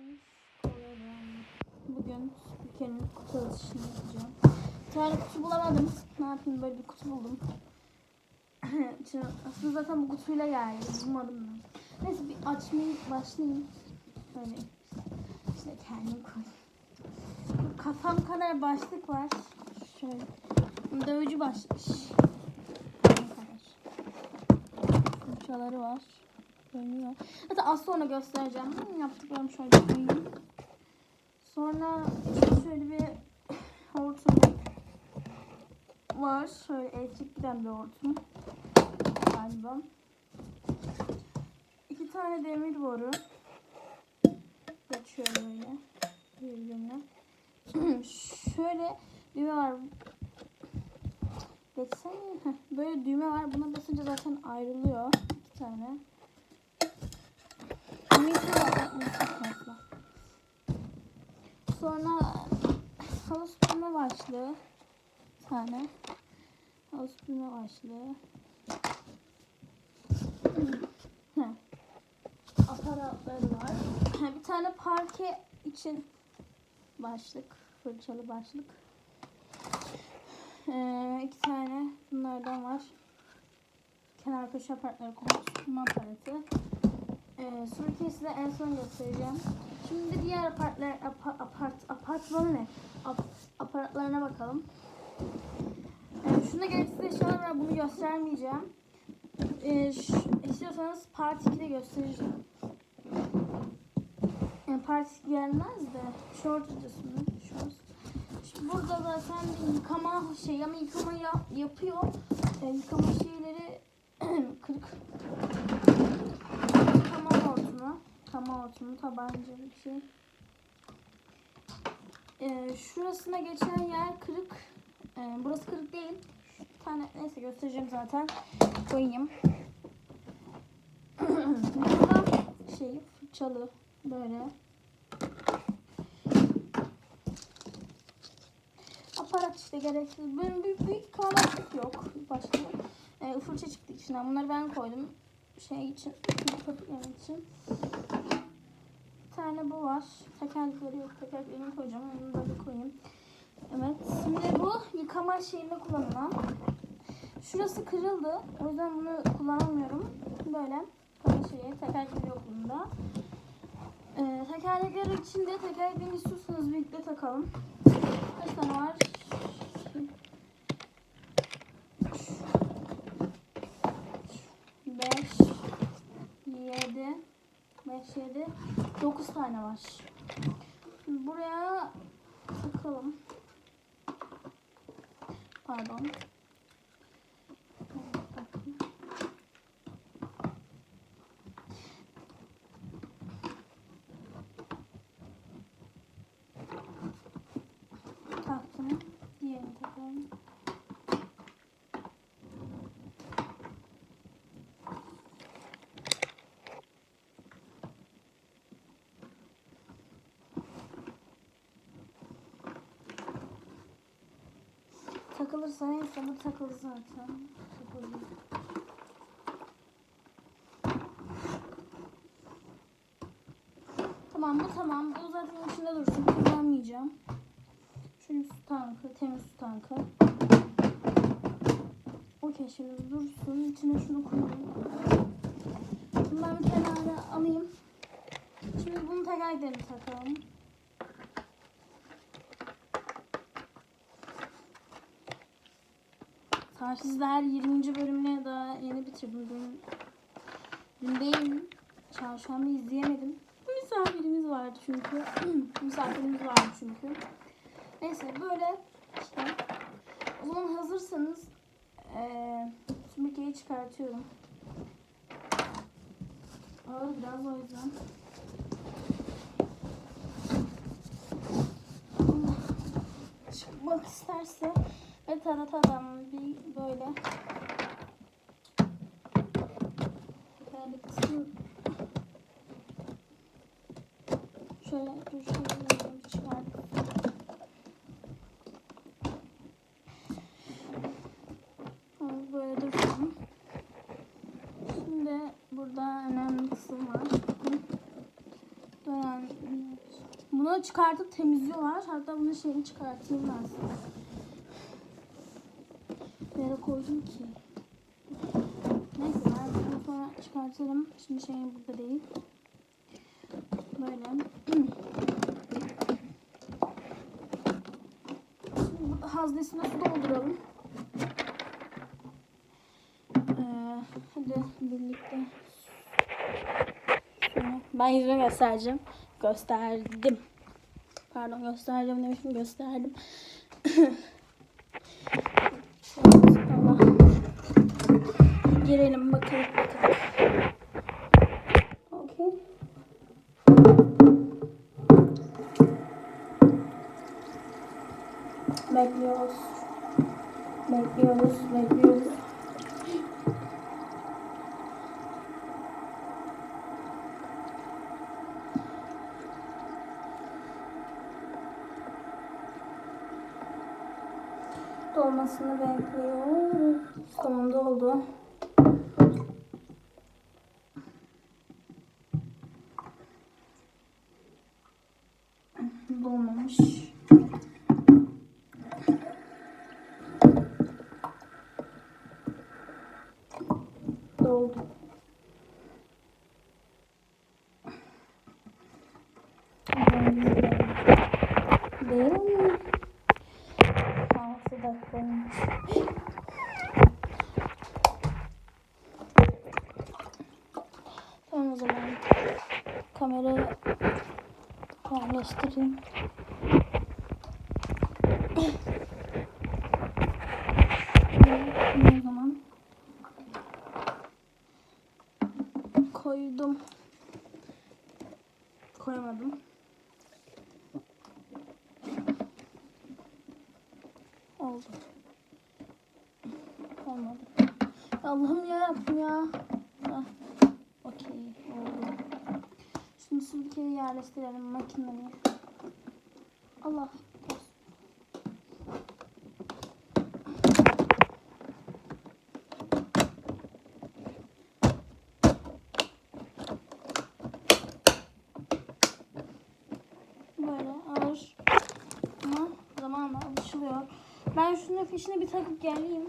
gelmiş. Koyalım. Bugün Türkiye'nin kutu atışını yapacağım. Bir kutu bulamadım. Ne yapayım böyle bir kutu buldum. Aslında zaten bu kutuyla geldi. Bulmadım ben. Neyse bir açmayı başlayayım. Şöyle işte kendim koyayım. Kafam kadar başlık var. Şöyle. Dövücü başlık. Kafam kadar. Fırçaları var. Dönüyor. Hatta az sonra göstereceğim. Hmm, Yaptıklarım şöyle koyayım. Sonra şöyle bir hortum var. Şöyle elektrik giden bir hortum. Galiba. İki tane demir boru. Geçiyor böyle. Birbirine. şöyle düğme var. Geçsene. Böyle düğme var. Buna basınca zaten ayrılıyor. İki tane. Metin var. Metin var. Sonra halı süpürme başlığı. Tane. Halı süpürme başlığı. Aparatları var. Bir tane parke için başlık. Fırçalı başlık. Ee, iki tane bunlardan var. Kenar köşe aparatları konuşma aparatı. Ee, Surkes'i de en son göstereceğim. Şimdi diğer apartlar, apa, apart, apartmanı ne? Ap, aparatlarına bakalım. Ee, şunda gereksiz eşyalar var. Bunu göstermeyeceğim. Ee, ş- istiyorsanız part 2'de göstereceğim. Yani part 2 gelmez de short videosunu. Short. Şimdi burada zaten bir yıkama şey ama yıkama yap, yapıyor. Ee, yıkama şeyleri Hortumu tabanca bir şey. Ee, şurasına geçen yer kırık. Ee, burası kırık değil. Bir tane neyse göstereceğim zaten. Koyayım. Burada şey fırçalı böyle. Aparat işte gereksiz. Benim büyük büyük kahvaltılık yok. Başka. Ee, fırça çıktı içinden. Bunları ben koydum. Şey için. Köpüklemek için. Tane bu var. Tekerlekleri yok. Tekerleklerini koyacağım. Onu da bir koyayım. Evet. Şimdi bu yıkama şeyinde kullanılan. Şurası kırıldı. O yüzden bunu kullanamıyorum. Böyle. Böyle şeyi. Tekerlekleri yok bunda. Ee, tekerlekler içinde tekerleklerini istiyorsanız birlikte takalım. Kaç tane var? Yedi, dokuz tane var. Buraya takalım. Pardon. Taktım. Diğerini takalım. Takılırsa neyse bu takılır zaten. Takıldı. Tamam bu tamam. Bu zaten içinde dursun. Kullanmayacağım. Şöyle su tankı, temiz su tankı. Okey şimdi dursun. İçine şunu koyayım. Bundan bir kenara alayım. Şimdi bunu tekerlerini takalım. Taşsızlar 20. bölümüne daha yeni bitirdim. Dün, dün değil, çarşamba izleyemedim. Misafirimiz vardı çünkü. Misafirimiz vardı çünkü. Neyse böyle işte. O zaman hazırsanız eee süpürgeyi çıkartıyorum. Ağır biraz o yüzden. Çıkmak isterse ve tanıtalım bir böyle şöyle bir çıkar. Tamam, Böyle dursun. Şimdi burada önemli kısım var. Dönen Bunu çıkartıp temizliyorlar. Hatta bunun şeyini çıkartayım ben size. Koydum ki? Neyse ben bunu sonra çıkartırım. Şimdi şey burada değil. Böyle. Şimdi haznesine su dolduralım. Ee, hadi birlikte. Ben yüzümü göstereceğim. Gösterdim. Pardon göstereceğim demişim gösterdim. Allah. Girelim bakalım bakalım. Okey. Bekliyoruz. Bekliyoruz, bekliyoruz. Dolmasını bekliyoruz. Tamam doldu. Dolmamış. Doldu. Değil mi? Altı dakika olmuş. Tamam o zaman kamerayı. Şimdi o zaman koydum. Koymadım. Oldu. Olmadı. Allah'ım yarabbim ya. Heh. Okey oldu. Şimdi sülkeyi yerleştirelim makineye. Allah. Böyle ağır ama zamanla alışılıyor. Ben şunun fişini bir takıp. Geleyim.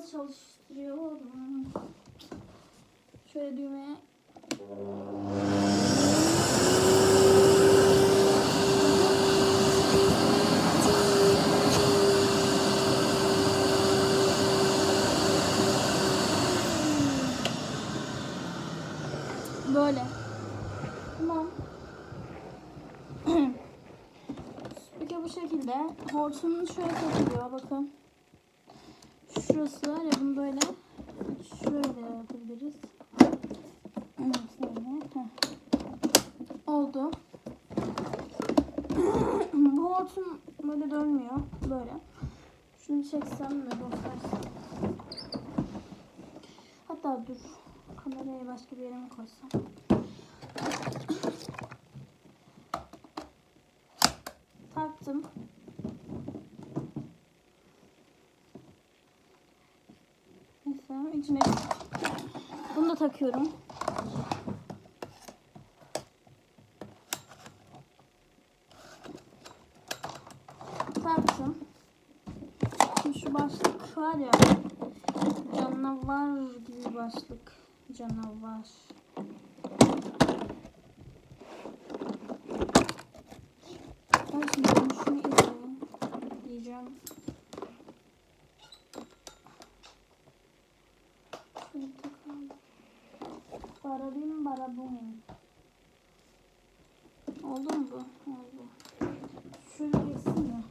Hazırsanız çalıştırıyorum. Şöyle düğmeye Böyle. Tamam. Peki bu şekilde. Hortumun şöyle takılıyor bakın. Şurası var ya bunu böyle şöyle yapabiliriz. Oldu. bu hortum böyle dönmüyor. Böyle. Şunu çeksem de göstersem. Hatta dur. Kamerayı başka bir yere mi koysam? Taktım. Neyse içine bunu da takıyorum. Taktım. Şimdi şu başlık var ya canavar gibi başlık. Canavar. Ben şimdi şunu izleyeyim. Diyeceğim. Şunu takalım. Barabim barabum. Oldu mu bu? Oldu. Şöyle geçsin mi?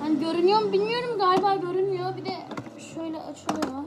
Hani görünüyor mu bilmiyorum galiba görünmüyor. Bir de şöyle açılıyor.